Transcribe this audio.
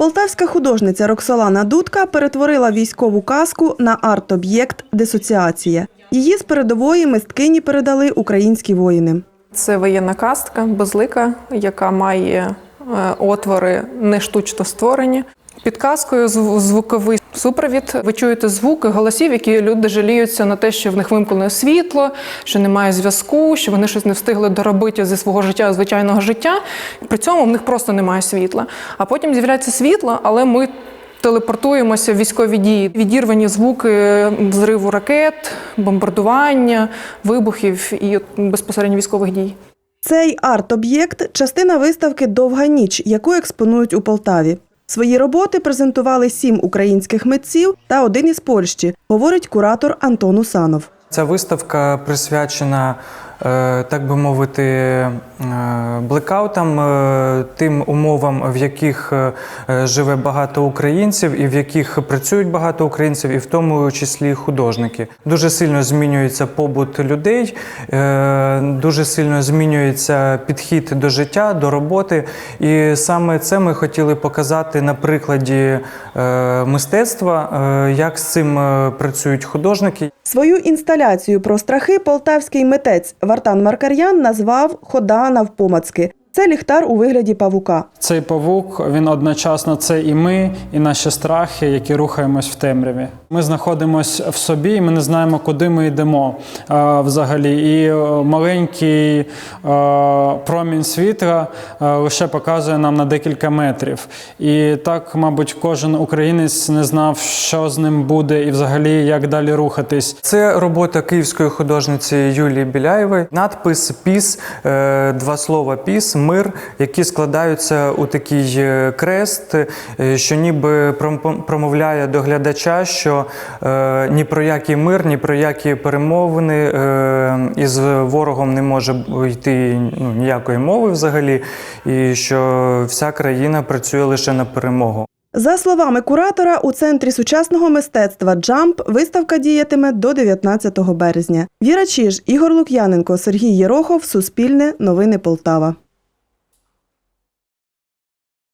Полтавська художниця Роксолана Дудка перетворила військову казку на арт-об'єкт дисоціація. Її з передової мисткині передали українські воїни. Це воєнна кастка, безлика, яка має е, отвори не штучно створені. Під казкою зв- звуковий супровід. Ви чуєте звуки голосів, які люди жаліються на те, що в них вимкнене світло, що немає зв'язку, що вони щось не встигли доробити зі свого життя, звичайного життя. При цьому в них просто немає світла. А потім з'являється світло, але ми телепортуємося в військові дії. Відірвані звуки зриву ракет, бомбардування, вибухів і безпосередньо військових дій. Цей арт-об'єкт частина виставки Довга ніч, яку експонують у Полтаві. Свої роботи презентували сім українських митців та один із Польщі, говорить куратор Антон Усанов. Ця виставка присвячена, так би мовити, е, блекаутам, е, тим умовам, в яких е, живе багато українців і в яких працюють багато українців, і в тому числі художники. Дуже сильно змінюється побут людей, е, дуже сильно змінюється підхід до життя, до роботи. І саме це ми хотіли показати на прикладі е, мистецтва, е, як з цим е, працюють художники. Свою інсталяцію про страхи полтавський митець Вартан Маркар'ян назвав Хода навпомацки. Це ліхтар у вигляді павука. Цей павук він одночасно це і ми, і наші страхи, які рухаємось в темряві. Ми знаходимося в собі, і ми не знаємо, куди ми йдемо е, взагалі. І е, маленький е, промінь світла е, лише показує нам на декілька метрів. І так, мабуть, кожен українець не знав, що з ним буде, і взагалі як далі рухатись. Це робота київської художниці Юлії Біляєвої. Надпис Піс, е, два слова піс, мир, які складаються у такий е, крест, е, що ніби пром- промовляє до глядача, що е, ні про який мир, ні про які перемовини із ворогом не може йти ну, ніякої мови взагалі, і що вся країна працює лише на перемогу. За словами куратора, у центрі сучасного мистецтва Джамп виставка діятиме до 19 березня. Віра Чіж, Ігор Лук'яненко, Сергій Єрохов, Суспільне, Новини Полтава.